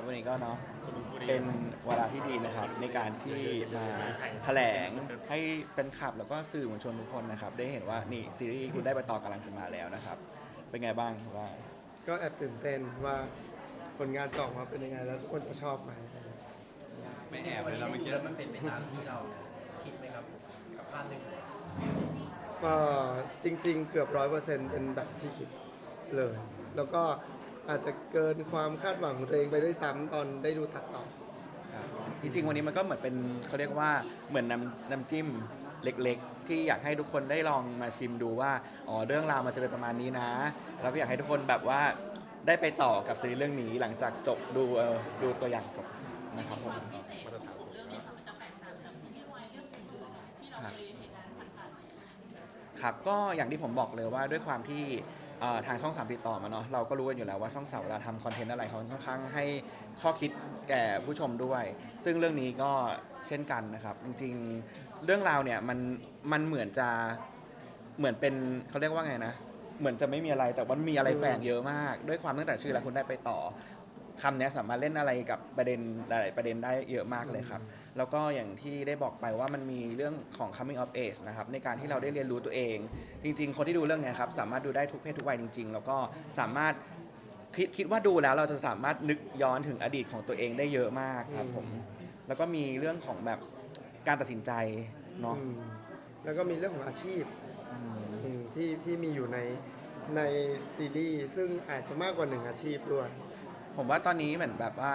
ครับวันนี้ก็เนาะเป็นเวลาที่ดีนะครับ ในการที่มาแถลงให้เป็นคลับแล้วก็สื่อมวลชนทุกคนนะครับ ได้เห็นว่านี่ซีรีส์คุณได้ไปต่อกำลังจะมาแล้วนะครับ เป็นไงบ้างว่าก็แอบตื่นเต้นว่าผลงานจะออกมาเป็นยังไงแล้วทุกคนจะชอบไหมไม่แอบเลยเราเมื่อกี้มันเป็นไปตามที่เราคิดไหมครับกับภาพในหัวก็จริง ๆ เกือบร้อยเปอร์เซ็นต์เป็นแบบที่คิดเลย แล้วก็ อาจจะเกินความคาดหวังของตัวเองไปด้วยซ้ำตอนได้ดูตัดต่อ ครับจริงๆวันนี้มันก็เหมือนเป็นเขาเรียกว่าเหมือนน้ำน้ำจิ้มเล็กๆ ที่อยากให้ทุกคนได้ลองมาชิมดูว่าอ๋อเรื่องราวมันจะเป็นประมาณนี้นะ แล้วก็อยากให้ทุกคนแบบว่าได้ไปต่อกับซีรีส์เรื่องนี้หลังจากจบดูเอ่อดูตัวอย่างจบนะครับผมครับครับก็อย่างที่ผมบอกเลยว่าด้วยความที่ เอ่อทางช่องสามติดต่อมาเนาะเราก็รู้กันอยู่แล้วว่าช่องสามเวลาทำคอนเทนต์อะไรเขาค่อนข้างให้ข้อคิดแก่ผู้ชมด้วย ซึ่งเรื่องนี้ก็เช่นกันนะครับ จริงๆเรื่องราวเนี่ยมันมันเหมือนจะเหมือนเป็นเขาเรียกว่าไงนะ เหมือนจะไม่มีอะไรแต่ว่ามันมีอะไรแฝงเยอะมาก ด้วยความตั้งแต่ชื่อแล้วคุณได้ไปต่อ คำเนี้ยสามารถเล่นอะไรกับประเด็นหลายๆประเด็นได้เยอะมากเลยครับ แล้วก็อย่างที่ได้บอกไปว่ามันมีเรื่องของ coming of age นะครับในการที่เราได้เรียนรู้ตัวเอง จริง ๆ คนที่ดูเรื่องเนี้ยครับสามารถดูได้ทุกเพศทุกวัยจริง ๆ แล้วก็สามารถคิดคิดว่าดูแล้วเราจะสามารถนึกย้อนถึงอดีตของตัวเองได้เยอะมากครับผมแล้วก็มีเรื่องของแบบการตัดสินใจเนาะ อืมแล้วก็มีเรื่องของอาชีพอืมที่ที่มีอยู่ในในซีรีส์ซึ่งอาจจะมากกว่าหนึ่งอาชีพด้วย ผมว่าตอนนี้เหมือนแบบว่า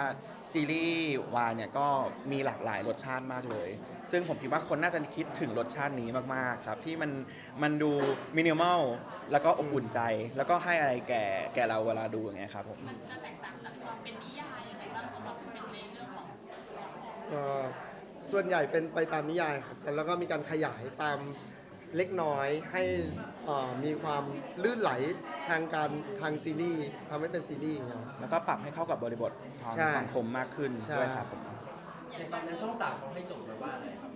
ซีรีส์วายเนี่ยก็มีหลากหลายรสชาติมากเลย ซึ่งผมคิดว่าคนน่าจะคิดถึงรสชาตินี้มากๆครับ ที่มันมันดูมินิมอลแล้วก็อบอุ่นใจ แล้วก็ให้อะไรแก่แก่เราเวลาดูอย่างเงี้ยครับผมจะแตกต่างจากความเป็นนิยายยังไงบ้างสำหรับเป็นในเรื่องของเอ่อส่วนใหญ่เป็นไปตามนิยายครับแต่แล้วก็มีการขยายตาม เล็กน้อยให้เอ่อมีความลื่นไหลทางการทางซีรีส์ทำให้เป็นซีรีส์อย่างเงี้ย แล้วก็ปรับให้เข้ากับบริบททางใช่สังคมมากขึ้นใช่ ด้วยครับผมในตอนนั้นช่องสามเขาให้โจทย์มาว่าอะไรครับ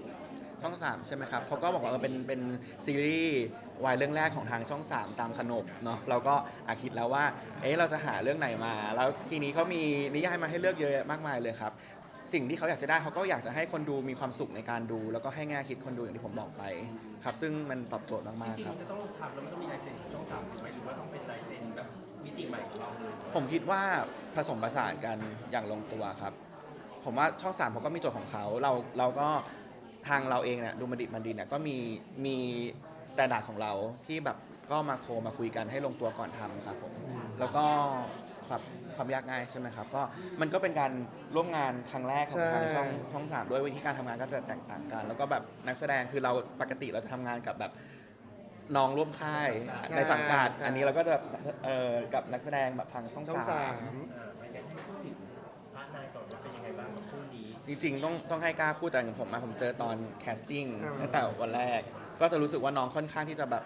ช่อง 3 ใช่ไหมครับเขาก็บอกว่าเออเป็นเป็นซีรีส์วายเรื่องแรกของทางช่อง 3 ตามขนบเนาะเราก็อาคิดแล้วว่าเอ๊ะเราจะหาเรื่องไหนมา แล้วทีนี้เขามีนิยายมาให้เลือกเยอะมากมายเลยครับ สิ่งที่เขาอยากจะได้เขาก็อยากจะให้คนดูมีความสุขในการดู แล้วก็ให้แง่คิดคนดูอย่างที่ผมบอกไปครับ ซึ่งมันตอบโจทย์จมากริงๆครับๆจะต้องทำแล้วมันต้องมีลายเซ็นของช่องสามถูกไหมหรือว่าต้องเป็นลายเซ็นแบบมิติใหม่ของเราเลยผมคิดว่าผสมผสานกันอย่างลงตัวครับ ผมว่าช่องสามเขาก็มีโจทย์ของเขาเราเราก็ทางเราเองเนี่ยดูมันดิมันดีเนี่ยก็มีมีสแตนดาร์ดของเราที่แบบก็มาโคมาคุยกันให้ลงตัวก่อนทำครับผมแล้วก็ ครับความยากง่ายใช่ไหมครับก็มันก็เป็นการร่วมงานครั้งแรกของทางใช่ช่องช่องสามด้วยวิธีการทำงานก็จะแตกต่างกัน แล้วก็แบบนักแสดงคือเราปกติเราจะทำงานกับแบบน้องร่วมค่ายในสังกัดอันนี้เราก็จะเอ่อกับนักแสดงแบบทางช่องช่องสาสามมอ่าไม่งั้นให้พูดถึงพาร์ทนายก่อนว่าเป็นยังไงบ้างกับคู่นี้ จริงๆต้องต้องให้กล้าพูดแต่อย่างผมมาผมเจอตอนแคสติ้งอ่า ตั้งแต่วันแรก ก็จะรู้สึกว่าน้องค่อนข้างที่จะแบบ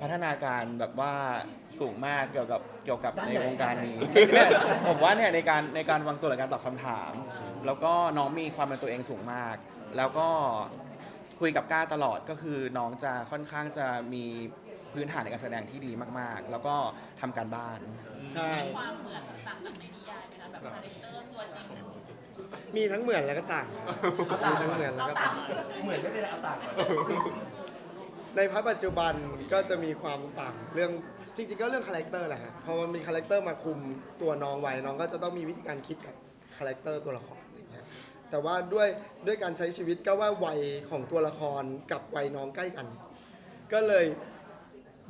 พัฒนาการแบบว่าสูงมากเกี่ยวกับเกี่ยวกับในวงการนี้เนี่ยผมว่าเนี่ยในการในการวางตัวในการตอบคำถาม แล้วก็น้องมีความเป็นตัวเองสูงมาก แล้วก็คุยกับก้าตลอดก็คือน้องจะค่อนข้างจะมีพื้นฐานในการแสดงที่ดีมากๆ แล้วก็ทำการบ้าน ใช่ ความเหมือนต่างจากในนิยายไหมคะแบบคาแรคเตอร์ตัวจริงมีทั้งเหมือนและก็ต่างมีทั้งเหมือนและก็ต่าง เหมือนไม่เป็นไรเอาต่างก่อน ในพระปัจจุบันก็จะมีความต่างเรื่องจริงๆก็เรื่องคาแรคเตอร์แหละฮะพอมันมีคาแรคเตอร์มาคุมตัวน้องไว้น้องก็จะต้องมีวิธีการคิดกับคาแรคเตอร์ตัวละครอย่างเงี้ยแต่ว่าด้วยด้วยการใช้ชีวิตก็ว่าวัยของตัวละครกับวัยน้องใกล้กัน ก็เลย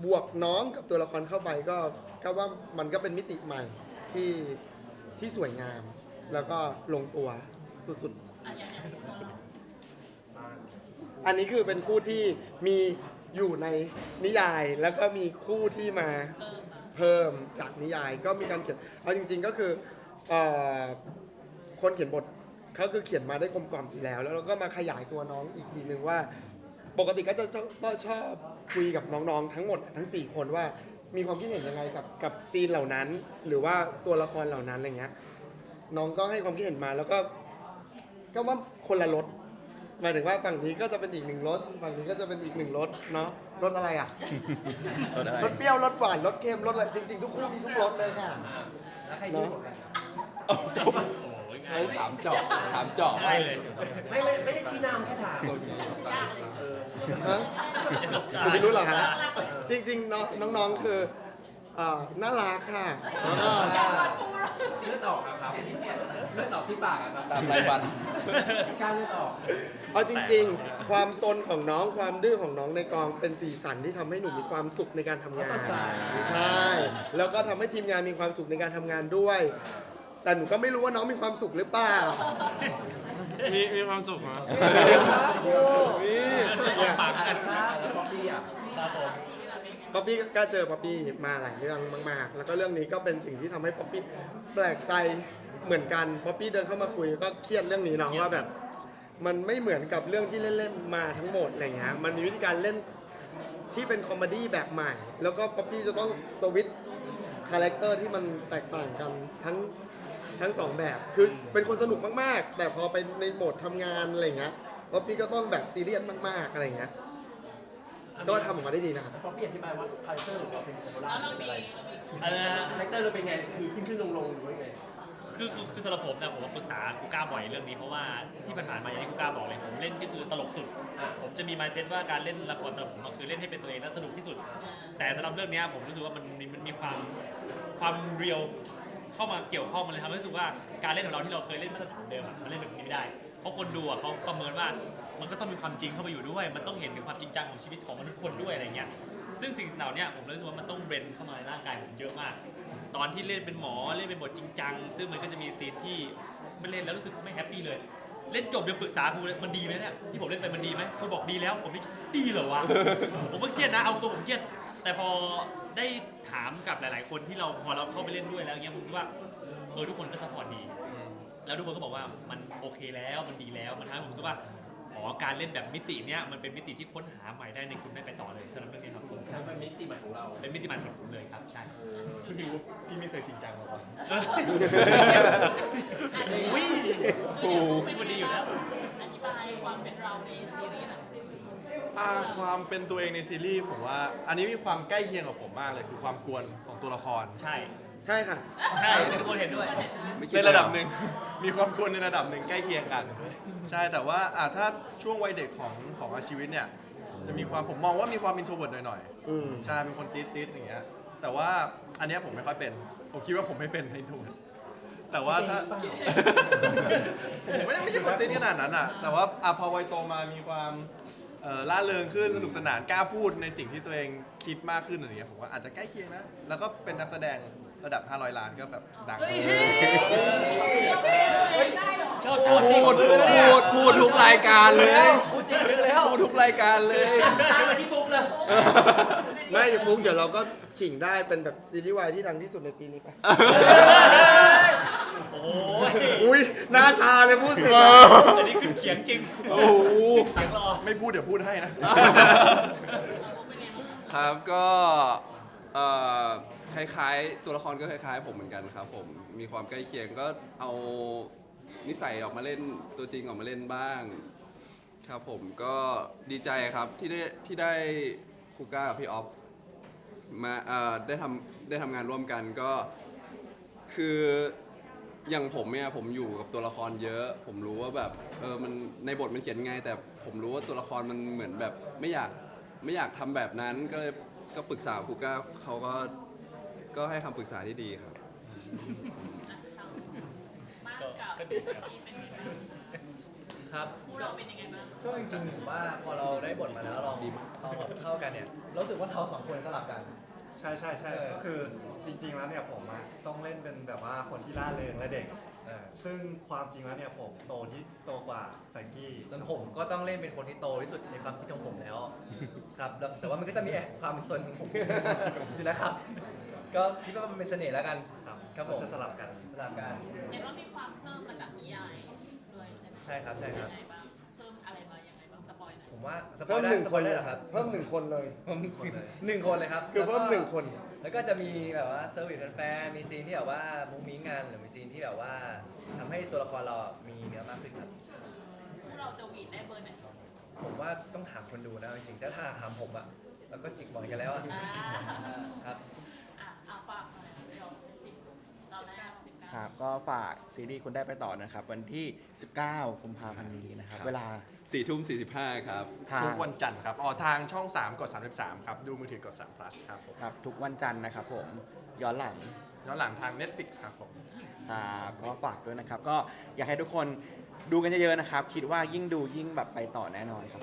บวกน้องกับตัวละครเข้าไปก็ก็ว่ามันก็เป็นมิติใหม่ที่ที่สวยงาม แล้วก็ลงตัวสุดๆ อันนี้คือเป็นคู่ที่มี อยู่ในนิยายแล้วก็มีคู่ที่มาเพิ่มจากนิยายก็มีการเขียนเอาจริง ๆก็คือเอ่อคนเขียนบทเขาคือเขียนมาได้กลมกล่อมอยู่แล้ว แล้วเราก็มาขยายตัวน้องอีกทีนึงว่า ปกติก็จะชอบก็ชอบคุยกับน้องๆทั้งหมดทั้ง 4 คนว่ามีความคิดเห็นยังไงกับกับซีนเหล่านั้น หรือว่าตัวละครเหล่านั้นอะไรเงี้ยน้องก็ให้ความคิดเห็นมาแล้วก็ก็ว่าคนละรส หมายถึงว่าฝั่งนี้ก็จะเป็นอีกหนึ่งรสฝั่งนี้ก็จะเป็นอีกหนึ่งรสเนาะรสอะไรอะรสอะไรรสเปรี้ยวรสหวานรสเค็มรสอะไรจริงๆทุกคู่มีทุกรสเลยค่ะแล้วใครดีกว่ากันเอ้ยถามเจาะถามเจาะได้เลยไม่ไม่ไม่ได้ชี้นำแค่ถามโอเคฮะหนูไม่รู้เหรอฮะจริงๆน้องน้องๆคือ เอ่อน่ารักค่ะแล้วก็เลือดออกอะครับเลือดออกที่ปากอะครับตามรายวัน การเลือดออกเอาจริงๆ ความซนของน้องความดื้อของน้องในกองเป็นสีสันที่ทำให้หนูมีความสุขในการทำงาน สดใสใช่ แล้วก็ทำให้ทีมงานมีความสุขในการทำงานด้วย แต่หนูก็ไม่รู้ว่าน้องมีความสุขหรือเปล่ามีมีความสุขนะเนี่ย ปากกัน แล้วป๊อปปี้อะครับผม ป๊อปปี้ก็เจอป๊อปปี้มาหลายเรื่องมาก ๆ แล้วก็เรื่องนี้ก็เป็นสิ่งที่ทำให้ป๊อปปี้แปลกใจเหมือนกันป๊อปปี้เดินเข้ามาคุยก็เครียดเรื่องนี้เนาะว่าแบบ มันไม่เหมือนกับเรื่องที่เล่นๆมาทั้งหมดอะไรเงี้ยมันมีวิธีการเล่นที่เป็นคอมเมดี้แบบใหม่ แล้วก็ป๊อปปี้จะต้องสวิตช์คาแรคเตอร์ที่มันแตกต่างกันทั้งทั้งสองแบบ คือเป็นคนสนุกมากๆ แต่พอไปในโหมดทำงานอะไรเงี้ยป๊อปปี้ก็ต้องแบบซีเรียสมากๆอะไรเงี้ย ก็ทำออกมาได้ดีนะครับป๊อปปี้อธิบายว่าคาแรคเตอร์ของเราเป็นโคราแล้วชเราเป็นมีอะไรเรามีอะไรนะคาแรคเตอร์เราเป็นไงคือขึ้นขึ้นลงลงหรือว่าไงคือคือคือสำหรับผมนะผมว่าปรึกษากูก้าบ่อยเรื่องนี้เพราะว่าที่ผ่านๆมาอย่างที่กูก้าบอกเลยผมเล่นก็คือตลกสุด อะผมจะมีมายเซ็ตว่าการเล่นละครสำหรับผมก็คือเล่นให้เป็นตัวเองและสนุกที่สุด แต่สำหรับเรื่องเนี้ยผมรู้สึกว่ามันมีมันมีความความเรียลเข้ามาเกี่ยวข้องมันเลยทำให้รู้สึกว่าการเล่นของเราที่เราเคยเล่นมาตรฐานเดิมอะมันเล่นแบบนี้ไม่ได้ เพราะคนดูอะเขาประเมินว่า มันก็ต้องมีความจริงเข้าไปอยู่ด้วย มันต้องเห็นถึงความจริงจังของชีวิตของมนุษย์คนด้วยอะไรเงี้ย ซึ่งสิ่งเหล่านี้ผมรู้สึกว่ามันต้องเบรนเข้ามาในร่างกายผมเยอะมาก ตอนที่เล่นเป็นหมอเล่นเป็นบทจริงจัง ซึ่งมันก็จะมีซีนที่ไม่เล่นแล้วรู้สึกไม่แฮปปี้เลย เล่นจบยังปรึกษาครูเลยมันดีไหมเนี่ยที่ผมเล่นไปมันดีไหมครูบอกดีแล้ว ผมไม่ดีเหรอวะ ผมก็เครียดนะเอาตัวผมเครียด แต่พอได้ถามกับหลาย ๆ คนที่เราพอเราเข้าไปเล่นด้วยแล้วเงี้ยผมคิดว่าเออทุกคนก็สปอร์ตดีแล้วทุกคนก็บอกว่ามันโอเคแล้วมันดีแล้วมันทำให้ผมรู้สึกว่า อ๋อการเล่นแบบมิติเนี้ยมันเป็นมิติที่ค้นหาใหม่ได้ในคุณได้ไปต่อเลยสำหรับเรื่องนี้ครับผมใช่เป็นมิติใหม่ของเราเป็นมิติใหม่ของผมเลยครับใช่พี่ไม่เคยจริงจังมาก่อนวิ่งโอ้มันดีอยู่แล้วอธิบายความเป็นเราในซีรีส์หน่อยสิอ่าความเป็นตัวเองในซีรีส์ผมว่า อันนี้มีความใกล้เคียงกับผมมากเลยคือความกวนของตัวละครใช่ ใช่ค่ะ ใช่ทุกคนเห็นด้วยในระดับหนึ่ง มีความกวนในระดับหนึ่งใกล้เคียงกัน ใช่แต่ว่าอ่าถ้าช่วงวัยเด็กของของอาชีวิตเนี่ย จะมีความผมมองว่ามีความอินโทรเวิร์ดหน่อยอืม ๆใช่เป็นคนติดติดๆอย่างเงี้ยแต่ว่าอันเนี้ยผมไม่ค่อยเป็น ผมคิดว่าผมไม่เป็นอินโทรเวิร์ดแต่ว่าถ้าผมไม่ได้ไม่ใช่คนติดขนาดนั้นอะแต่ว่าอะพอวัยโตมามีความเอ่อล่าเริงขึ้นสนุกสนานกล้าพูดในสิ่งที่ตัวเองคิดมากขึ้นอะไรเงี้ยผมว่าอาจจะใกล้เคียงนะแล้วก็เป็นนักแสดง ระดับ 500 ล้านก็แบบดังชอบพูดพูดพูดพูดทุกรายการเลยพูดจริงนึกแล้วพูดทุกรายการเลยข้ามมาที่ฟุกเลยไม่ฟุกเดี๋ยวเราก็ขิงได้เป็นแบบซีรีส์วายที่ดังที่สุดในปีนี้ไปโอ้ยอุ้ยหน้าชาเลยพูดสิอันนี้ขึ้นเขียงจริงโอ้โหเขียงรอไม่พูดเดี๋ยวพูดให้นะครับก็เอ่อ คล้ายๆ ตัวละครก็คล้ายๆ ผมเหมือนกันครับผมมีความใกล้เคียงก็เอานิสัยออกมาเล่นตัวจริงออกมาเล่นบ้าง ครับผมก็ดีใจครับที่ได้ที่ได้คูก้ากับพี่ออฟมาเอ่อได้ทำได้ทำงานร่วมกันก็คืออย่างผมเนี่ยผมอยู่กับตัวละครเยอะ ผมรู้ว่าแบบเออมันในบทมันเขียนไง แต่ผมรู้ว่าตัวละครมันเหมือนแบบไม่อยากไม่อยากทำแบบนั้นก็เลยก็ปรึกษาคูก้าเขาก็ ก็ให้คำปรึกษาที่ดีครับมากกับที่เป็นยังไงบ้างครับ คู่เราเป็นยังไงบ้างก็จริงๆผมว่าพอเราได้บทมาแล้วเราเราแบบเข้ากันเนี่ยเรารู้สึกว่าเราสองคนสลับกัน ใช่ใช่ใช่เออ ก็คือจริง ๆ แล้วเนี่ยผมอะต้องเล่นเป็นแบบว่าคนที่ล่าเริงและเด็กเออ ซึ่งความจริงแล้วเนี่ยผมโตที่โตกว่าแฟรงกี้แล้วผมก็ต้องเล่นเป็นคนที่โตที่สุดในความคิดของผมแล้ว ครับแล้วแต่ว่ามันก็จะมีแอบความเป็นส่วนของผมอยู่นะครับ ก็คิดว่ามันเป็นเสน่ห์แล้วกัน ครับครับผม ก็จะสลับกัน สลับกัน เห็นว่ามีความเพิ่มมาจากนิยายด้วยใช่ไหมใช่ครับใช่ครับ ยังไง ผมว่าสปอเพิ่ยมได้หนึ่งสคปอยนได้เลยเหรอครับเพิ่มหนึ่งคนเลยหนึ่งคนเลยครับคือเพิ่มหนึ่งคน แล้วก็จะมีแบบว่าเซอร์วิสแฟนๆมีซีนที่แบบว่ามุ้งมิ้งกันหรือมีซีนที่แบบว่าทำให้ตัวละครเราอะมีเนื้อมากขึ้นครับ คู่เราจะหวีดได้เบอร์ไหนผมว่าต้องถามคนดูนะจริงๆถ้าถ้าถามผมอะแล้วก็จิกหมอนกันแล้วอะอ่าครับ ก็ฝากซีรีส์คุณได้ไปต่อนะครับ วันที่ 19 กุมภาพันธ์นี้นะครับครับเวลา สี่ทุ่มสี่สิบห้าครับ ทางทุกวันจันทร์ครับอ๋อทางช่อง 3 กด 33 ครับ ดูมือถือกด3 plus ครับผมครับทุกวันจันทร์นะครับผมย้อนหลัง ย้อนหลังทาง Netflix ครับผม ครับก็ฝากด้วยนะครับ ก็อยากให้ทุกคนดูกันเยอะๆนะครับ คิดว่ายิ่งดูยิ่งแบบไปต่อแน่นอนครับ